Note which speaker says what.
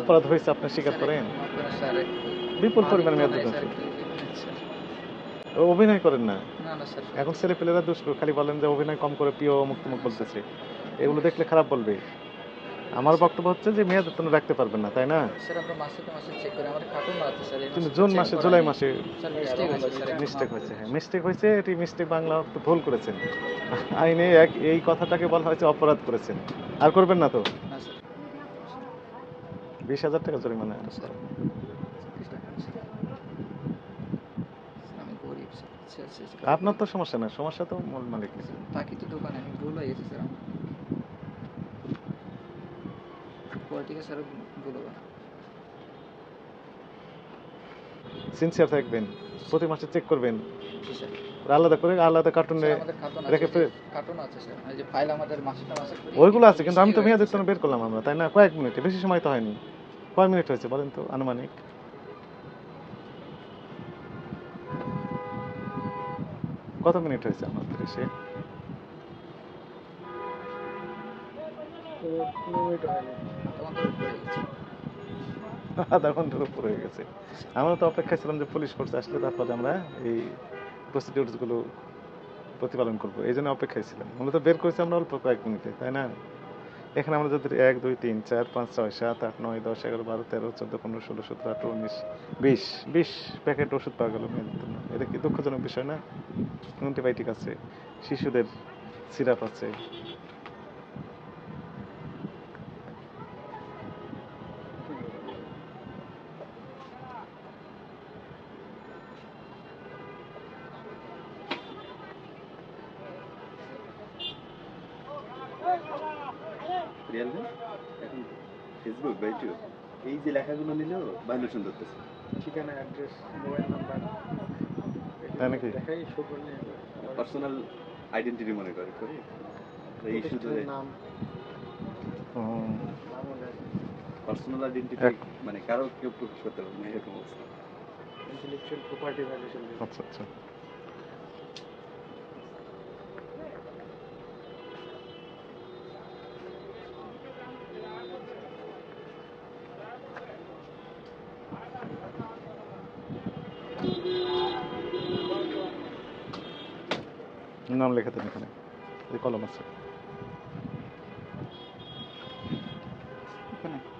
Speaker 1: অপরাধ হয়েছে আপনি স্বীকার করেন বিপুল পরিমাণে মেয়াদ অভিনয় করেন না এখন ছেলে পেলেরা দুষ্ট খালি বলেন যে অভিনয় কম করে প্রিয় মুক্ত মুখ বলতেছে এগুলো দেখলে খারাপ বলবে আমার বক্তব্য হচ্ছে যে মেয়াদ আপনারা রাখতে পারবেন না তাই না কিন্তু জুন মাসে জুলাই মাসে মিস্টেক হয়েছে হ্যাঁ মিস্টেক হয়েছে এটি মিস্টেক বাংলা ভুল করেছেন আইনে এক এই কথাটাকে বলা হয়েছে অপরাধ করেছেন আর করবেন না তো বিশ হাজার টাকা জরিমানা স্যার আপনার তো সমস্যা না সমস্যা তো মূল মালিক
Speaker 2: বাকি তো দোকানে আমি ভুল হয়ে গেছি স্যার স্যার ভুল
Speaker 1: সিনসিয়ার থাকবেন প্রতি মাসে চেক করবেন আলাদা করে আলাদা কার্টুনে রেখে
Speaker 2: কার্টুন আছে স্যার যে ফাইল আমাদের মাসে মাসে
Speaker 1: ওইগুলো আছে কিন্তু আমি তো মেয়াদের জন্য বের করলাম আমরা তাই না কয়েক মিনিট বেশি সময় তো হয়নি কয় মিনিট হয়েছে বলেন তো আনুমানিক কত মিনিট হয়েছে আমাদের দেশে আধা ঘন্টার উপর হয়ে গেছে আমরা তো অপেক্ষা ছিলাম যে পুলিশ ফোর্স আসলে তারপরে আমরা এই গুলো প্রতিপালন করবো এই জন্য অপেক্ষায় ছিলাম মূলত বের করেছি আমরা অল্প কয়েক মিনিটে তাই না এখানে আমরা যদি এক দুই তিন চার পাঁচ ছয় সাত আট নয় দশ এগারো বারো তেরো চোদ্দো পনেরো ষোলো সতেরো আঠারো উনিশ বিশ বিশ প্যাকেট ওষুধ পাওয়া গেল এটা কি দুঃখজনক বিষয় না অ্যান্টিবায়োটিক আছে শিশুদের সিরাপ আছে
Speaker 3: রিয়াল ভাই এখন ফেসবুক বা ইউটিউব এই যে লেখাগুলো নিলেও ভাইলেশন ধরতেছে
Speaker 4: ঠিকানা অ্যাড্রেস মোবাইল নাম্বার
Speaker 1: তাই নাকি
Speaker 3: পার্সোনাল আইডেন্টিটি মনে করে করি
Speaker 4: এই শুধু ধরে নাম
Speaker 3: পার্সোনাল আইডেন্টিটি মানে কারো কেউ প্রকাশ করতে পারবে না এরকম অবস্থা
Speaker 4: ইন্টেলেকচুয়াল প্রপার্টি ভ্যালুয়েশন
Speaker 1: আচ্ছা আচ্ছা নাম লেখাতেন এখানে এই কলম আছে এখানে